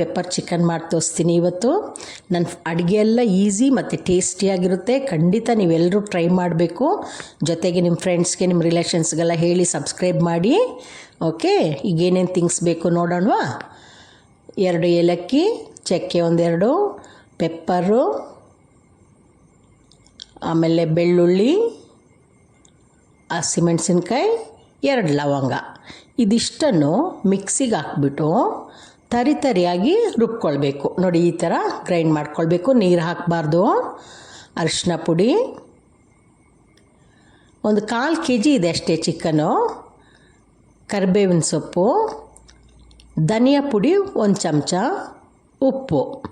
Pepper chicken ಮಾಡಿ ತೋರಿಸ್ತೀನಿ ಇವತ್ತು. ನನ್ನ ಅಡುಗೆ ಎಲ್ಲ ಈಸಿ ಮತ್ತು ಟೇಸ್ಟಿಯಾಗಿರುತ್ತೆ ಖಂಡಿತ ನೀವೆಲ್ಲರೂ ಟ್ರೈ ಮಾಡಬೇಕು. ಜೊತೆಗೆ ನಿಮ್ಮ ಫ್ರೆಂಡ್ಸ್ಗೆ ನಿಮ್ಮ ರಿಲೇಷನ್ಸ್ಗೆಲ್ಲ ಹೇಳಿ ಸಬ್ಸ್ಕ್ರೈಬ್ ಮಾಡಿ. ಓಕೆ ಈಗ ಏನೇನು ಥಿಂಗ್ಸ್ ಬೇಕು ನೋಡೋಣವಾ ಎರಡು ಏಲಕ್ಕಿ, ಚಕ್ಕೆ ಒಂದೆರಡು ಪೆಪ್ಪರು ಆಮೇಲೆ ಬೆಳ್ಳುಳ್ಳಿ ಹಸಿಮೆಣ್ಸಿನ್ಕಾಯಿ ಎರಡು ಲವಂಗ. ಇದಿಷ್ಟನ್ನು ಮಿಕ್ಸಿಗೆ ಹಾಕ್ಬಿಟ್ಟು ತರಿ ತರಿಯಾಗಿ ರುಬ್ಕೊಳ್ಬೇಕು. ನೋಡಿ, ಈ ಥರ ಗ್ರೈಂಡ್ ಮಾಡ್ಕೊಳ್ಬೇಕು. ನೀರು ಹಾಕಬಾರ್ದು. ಅರಿಶಿನ ಪುಡಿ. ಒಂದು ಕಾಲು ಕೆ ಜಿ ಇದೆ ಅಷ್ಟೇ ಚಿಕನು. ಕರಿಬೇವಿನ ಸೊಪ್ಪು. ಧನಿಯಾ ಪುಡಿ ಒಂದು ಚಮಚ. ಉಪ್ಪು.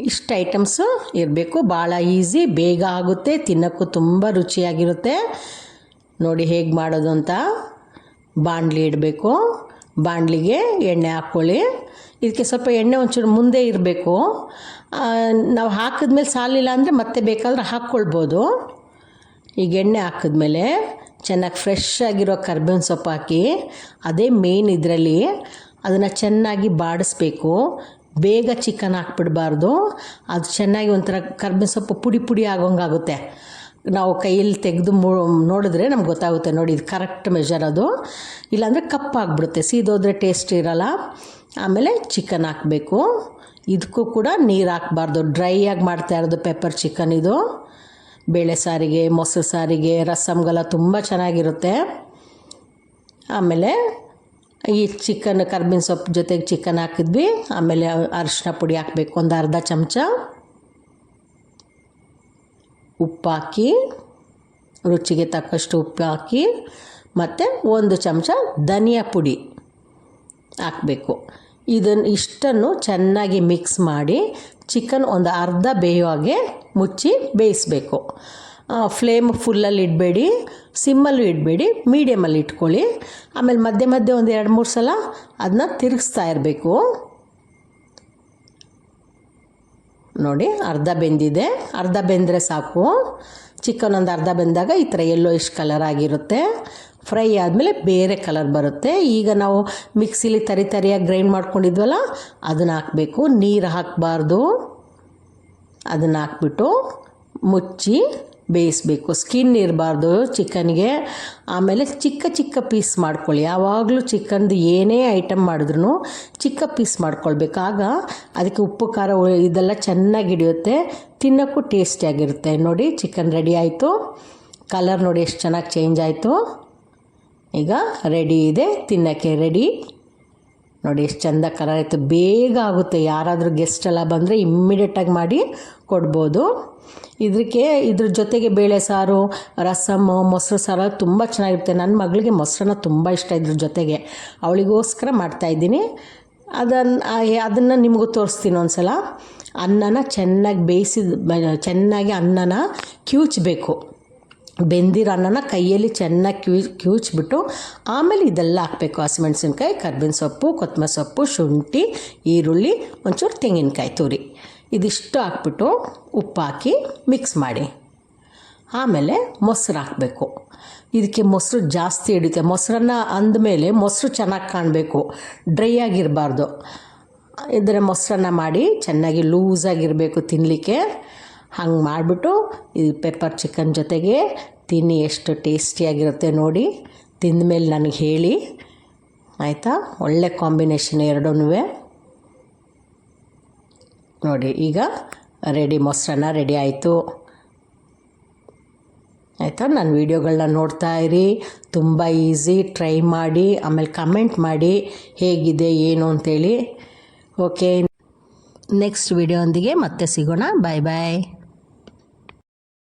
ಇಷ್ಟು ಐಟಮ್ಸು ಇರಬೇಕು. ಭಾಳ ಈಸಿ, ಬೇಗ ಆಗುತ್ತೆ, ತಿನ್ನೋಕ್ಕೂ ತುಂಬ ರುಚಿಯಾಗಿರುತ್ತೆ. ನೋಡಿ ಹೇಗೆ ಮಾಡೋದು ಅಂತ. ಬಾಣಲಿ ಇಡಬೇಕು. ಬಾಣಲಿಗೆ ಎಣ್ಣೆ ಹಾಕ್ಕೊಳ್ಳಿ. ಇದಕ್ಕೆ ಸ್ವಲ್ಪ ಎಣ್ಣೆ ಒಂಚೂರು ಮುಂದೆ ಇರಬೇಕು. ನಾವು ಹಾಕಿದ್ಮೇಲೆ ಸಾಲಿಲ್ಲ ಅಂದರೆ ಮತ್ತೆ ಬೇಕಾದ್ರೆ ಹಾಕ್ಕೊಳ್ಬೋದು. ಈಗ ಎಣ್ಣೆ ಹಾಕಿದ್ಮೇಲೆ ಚೆನ್ನಾಗಿ ಫ್ರೆಶ್ ಆಗಿರೋ ಕರ್ಬೇವಿನ ಸೊಪ್ಪು ಹಾಕಿ, ಅದೇ ಮೇನ್ ಇದರಲ್ಲಿ ಅದನ್ನು ಚೆನ್ನಾಗಿ ಬಾಡಿಸ್ಬೇಕು. ಬೇಗ ಚಿಕನ್ ಹಾಕ್ಬಿಡ್ಬಾರ್ದು. ಅದು ಚೆನ್ನಾಗಿ ಒಂಥರ ಕರ್ಬೇವಿನ ಸೊಪ್ಪು ಪುಡಿ ಪುಡಿ ಆಗೋಂಗಾಗುತ್ತೆ. ನಾವು ಕೈಯಲ್ಲಿ ತೆಗೆದು ನೋಡಿದ್ರೆ ನಮ್ಗೆ ಗೊತ್ತಾಗುತ್ತೆ ನೋಡಿ, ಇದು ಕರೆಕ್ಟ್ ಮೆಷರ್ ಅದು. ಇಲ್ಲಾಂದರೆ ಕಪ್ಪಾಗ್ಬಿಡುತ್ತೆ ಸೀದೋದ್ರೆ ಟೇಸ್ಟ್ ಇರಲ್ಲ. ಆಮೇಲೆ ಚಿಕನ್ ಹಾಕಬೇಕು. ಇದಕ್ಕೂ ಕೂಡ ನೀರು ಹಾಕ್ಬಾರ್ದು. ಡ್ರೈ ಆಗಿ ಮಾಡ್ತಾ ಇರೋದು ಪೆಪ್ಪರ್ ಚಿಕನ್ ಇದು. ಬೇಳೆ ಸಾರಿಗೆ, ಮೊಸರು ಸಾರಿಗೆ ರಸಮ್ಗೆಲ್ಲ ತುಂಬ ಚೆನ್ನಾಗಿರುತ್ತೆ. ಆಮೇಲೆ ಈ ಚಿಕನ್ ಕರ್ಬೇವಿನ ಸೊಪ್ಪು ಜೊತೆಗೆ ಚಿಕನ್ ಹಾಕಿದ್ವಿ. ಆಮೇಲೆ ಅರಿಶಿನ ಪುಡಿ ಹಾಕಬೇಕು. ಒಂದು ಅರ್ಧ ಚಮಚ. ಉಪ್ಪು ಹಾಕಿ ರುಚಿಗೆ ತಕ್ಕಷ್ಟು ಉಪ್ಪು ಹಾಕಿ ಮತ್ತು ಒಂದು ಚಮಚ ಧನಿಯಾ ಪುಡಿ ಹಾಕಬೇಕು. ಇದನ್ನು ಇಷ್ಟನ್ನು ಚೆನ್ನಾಗಿ ಮಿಕ್ಸ್ ಮಾಡಿ ಚಿಕನ್ ಒಂದು ಅರ್ಧ ಬೇಯುವಾಗೆ ಮುಚ್ಚಿ ಬೇಯಿಸಬೇಕು. ಫ್ಲೇಮ್ ಫುಲ್ಲಲ್ಲಿ ಇಡಬೇಡಿ ಸಿಮ್ಮಲ್ಲೂ ಇಡಬೇಡಿ ಮೀಡಿಯಮಲ್ಲಿ ಇಟ್ಕೊಳ್ಳಿ. ಆಮೇಲೆ ಮಧ್ಯೆ ಮಧ್ಯೆ ಒಂದು ಎರಡು ಮೂರು ಸಲ ಅದನ್ನ ತಿರುಗಿಸ್ತಾ ಇರಬೇಕು. ನೋಡಿ, ಅರ್ಧ ಬೆಂದಿದೆ. ಅರ್ಧ ಬೆಂದರೆ ಸಾಕು. ಚಿಕನ್ ಒಂದು ಅರ್ಧ ಬೆಂದಾಗ ಈ ಥರ ಎಲ್ಲೋ ಇಷ್ಟು ಕಲರ್ ಆಗಿರುತ್ತೆ. ಫ್ರೈ ಆದಮೇಲೆ ಬೇರೆ ಕಲರ್ ಬರುತ್ತೆ. ಈಗ ನಾವು ಮಿಕ್ಸಿಲಿ ತರಿ ತರಿಯಾಗಿ ಗ್ರೈಂಡ್ ಮಾಡ್ಕೊಂಡಿದ್ವಲ್ಲ, ಅದನ್ನು ಹಾಕಬೇಕು. ನೀರು ಹಾಕಬಾರ್ದು. ಅದನ್ನು ಹಾಕ್ಬಿಟ್ಟು ಮುಚ್ಚಿ ಬೇಯಿಸಬೇಕು. ಸ್ಕಿನ್ ಇರಬಾರ್ದು ಚಿಕನ್ಗೆ. ಆಮೇಲೆ ಚಿಕ್ಕ ಚಿಕ್ಕ ಪೀಸ್ ಮಾಡ್ಕೊಳ್ಳಿ. ಯಾವಾಗಲೂ ಚಿಕನ್ದು ಏನೇ ಐಟಮ್ ಮಾಡಿದ್ರು ಚಿಕ್ಕ ಪೀಸ್ ಮಾಡ್ಕೊಳ್ಬೇಕು. ಆಗ ಅದಕ್ಕೆ ಉಪ್ಪು, ಖಾರ ಇದೆಲ್ಲ ಚೆನ್ನಾಗಿ ಹಿಡಿಯುತ್ತೆ. ತಿನ್ನೋಕ್ಕೂ ಟೇಸ್ಟಿಯಾಗಿರುತ್ತೆ ನೋಡಿ, ಚಿಕನ್ ರೆಡಿ ಆಯಿತು. ಕಲರ್ ನೋಡಿ, ಎಷ್ಟು ಚೆನ್ನಾಗಿ ಚೇಂಜ್ ಆಯಿತು. ಈಗ ರೆಡಿ ಇದೆ. ತಿನ್ನೋಕ್ಕೆ ರೆಡಿ ನೋಡಿ ಎಷ್ಟು ಚಂದ ಕಲರ್ ಆಯಿತು. ಬೇಗ ಆಗುತ್ತೆ. ಯಾರಾದರೂ ಗೆಸ್ಟ್ ಎಲ್ಲ ಬಂದರೆ ಇಮ್ಮಿಡಿಯೇಟಾಗಿ ಮಾಡಿ ಕೊಡ್ಬೋದು. ಇದಕ್ಕೆ ಇದ್ರ ಜೊತೆಗೆ ಬೇಳೆ ಸಾರು ರಸಮ್ಮು ಮೊಸರು ಸಾರು ತುಂಬ ಚೆನ್ನಾಗಿರುತ್ತೆ. ನನ್ನ ಮಗಳಿಗೆ ಮೊಸರನ್ನ ತುಂಬ ಇಷ್ಟ ಇದ್ರ ಜೊತೆಗೆ. ಅವಳಿಗೋಸ್ಕರ ಮಾಡ್ತಾಯಿದ್ದೀನಿ ಅದನ್ನು ಅದನ್ನು ನಿಮಗೂ ತೋರಿಸ್ತೀನಿ ಒಂದು ಸಲ ಅನ್ನನ ಚೆನ್ನಾಗಿ ಬೇಯಿಸಿದ, ಚೆನ್ನಾಗಿ ಅನ್ನನ ಕಿವುಚಬೇಕು ಬೆಂದಿರೋ ಅನ್ನನ ಕೈಯಲ್ಲಿ ಚೆನ್ನಾಗಿ ಕ್ಯೂ, ಕ್ಯೂಚ್ಬಿಟ್ಟು ಆಮೇಲೆ ಇದೆಲ್ಲ ಹಾಕಬೇಕು. ಹಸಿಮೆಣಸಿನ್ಕಾಯಿ, ಕರ್ಬೇವಿನ ಸೊಪ್ಪು, ಕೊತ್ತಂಬರಿ ಸೊಪ್ಪು, ಶುಂಠಿ, ಈರುಳ್ಳಿ, ಒಂಚೂರು ತೆಂಗಿನಕಾಯಿ ತುರಿ. ಇದಿಷ್ಟು ಹಾಕ್ಬಿಟ್ಟು ಉಪ್ಪು ಹಾಕಿ ಮಿಕ್ಸ್ ಮಾಡಿ. ಆಮೇಲೆ ಮೊಸರು ಹಾಕಬೇಕು. ಇದಕ್ಕೆ ಮೊಸರು ಜಾಸ್ತಿ ಹಿಡಿಯುತ್ತೆ. ಮೊಸರನ್ನ ಅಂದಮೇಲೆ ಮೊಸರು ಚೆನ್ನಾಗಿ ಕಾಣಬೇಕು. ಡ್ರೈ ಆಗಿರಬಾರ್ದು. ಇದರ ಮೊಸರನ್ನ ಮಾಡಿ ಚೆನ್ನಾಗಿ ಲೂಸಾಗಿರಬೇಕು ತಿನ್ನಲಿಕ್ಕೆ ಹಂಗೆ ಮಾಡಿಬಿಟ್ಟು ಈ ಪೆಪ್ಪರ್ ಚಿಕನ್ ಜೊತೆಗೆ ತಿನ್ನಿ, ಎಷ್ಟು ಟೇಸ್ಟಿಯಾಗಿರುತ್ತೆ ನೋಡಿ. ತಿಂದ ಮೇಲೆ ನನಗೆ ಹೇಳಿ. ಆಯಿತಾ? ಒಳ್ಳೆ ಕಾಂಬಿನೇಷನ್ ಎರಡೂ ನೋಡಿ, ಈಗ ರೆಡಿ, ಮೊಸರನ್ನ ರೆಡಿ ಆಯಿತು. ಆಯಿತಾ? ನನ್ನ ವೀಡಿಯೋಗಳನ್ನ ನೋಡ್ತಾ ಇರಿ. ತುಂಬ ಈಸಿ, ಟ್ರೈ ಮಾಡಿ, ಆಮೇಲೆ ಕಮೆಂಟ್ ಮಾಡಿ ಹೇಗಿದೆ, ಏನು ಅಂತೇಳಿ. ಓಕೆ. ನೆಕ್ಸ್ಟ್ ವೀಡಿಯೋ ಮತ್ತೆ ಸಿಗೋಣ. ಬಾಯ್ ಬಾಯ್.